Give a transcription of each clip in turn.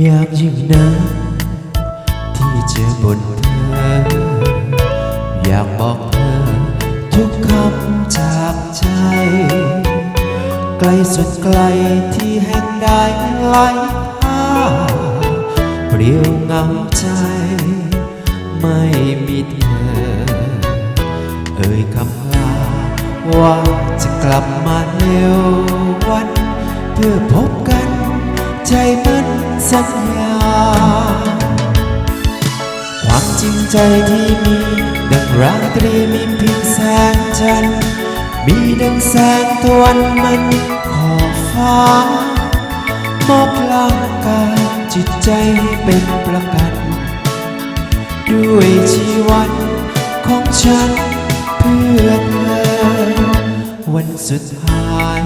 ยามยิ่งนักที่เจอบนเธอ อยากบอกเธอ ทุกคำจากใจ ไกลสุดไกลที่แห่งใดไหลหาเปลี่ยวเงาใจ ไม่มีเธอ เอ่ยคำลาว่าจะกลับมาเร็ววัน เพื่อพบ ใจมันสัญญาความจริงใจที่มีดังราตรีมีเพียงแสงจันทร์มีดังแสงตะวันมันขอบฟ้ามอบร่างกายจิตใจให้เป็นประกันด้วยชีวันของฉันเพื่อเธอ วันสุดท้าย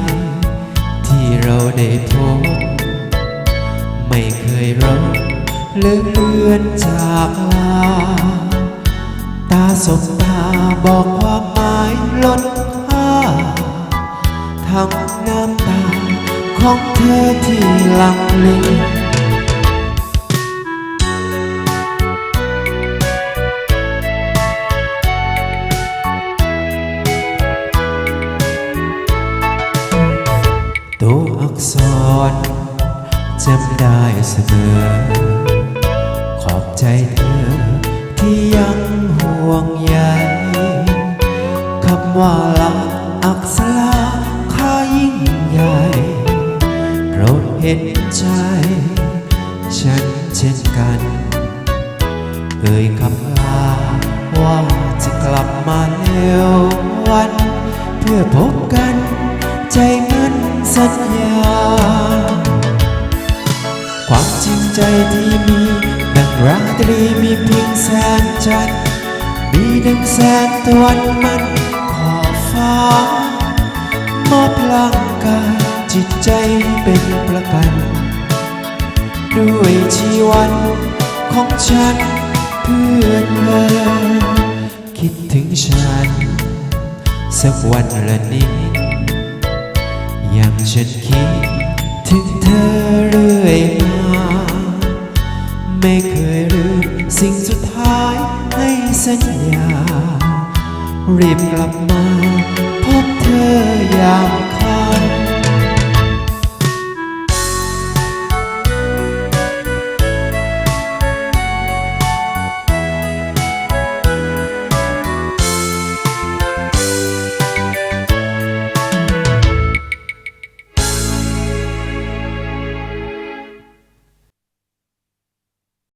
ที่เราได้พบ ไม่เคยรบเลือนจากลา ตาสบตาบอกความหมายล้นค่าทั้งน้ำตาของเธอที่หลังเลตัวอักษร จำได้เสมอ ขอบใจเธอ ที่ยังห่วงใยคำว่าลักอักษราค่ายิ่งใหญ่โปรดเห็นใจ ฉันเช่นกัน เอ่ยคำลาว่าจะกลับมาเร็ววัน เพื่อพบ ที่มีดังราตรีมีเพียงแสงจันทร์มีดังแสงตะวันมันขอบฟ้ามอบร่างกายจิตใจเป็นประกันด้วยชีวันของฉันเพื่อเธอคิดถึงฉัน สักวันละนิดอย่างฉันคิดถึงเธอ ไม่เคยลืมสิ่งสุดท้ายให้สัญญา รีบกลับมาพบเธออย่าง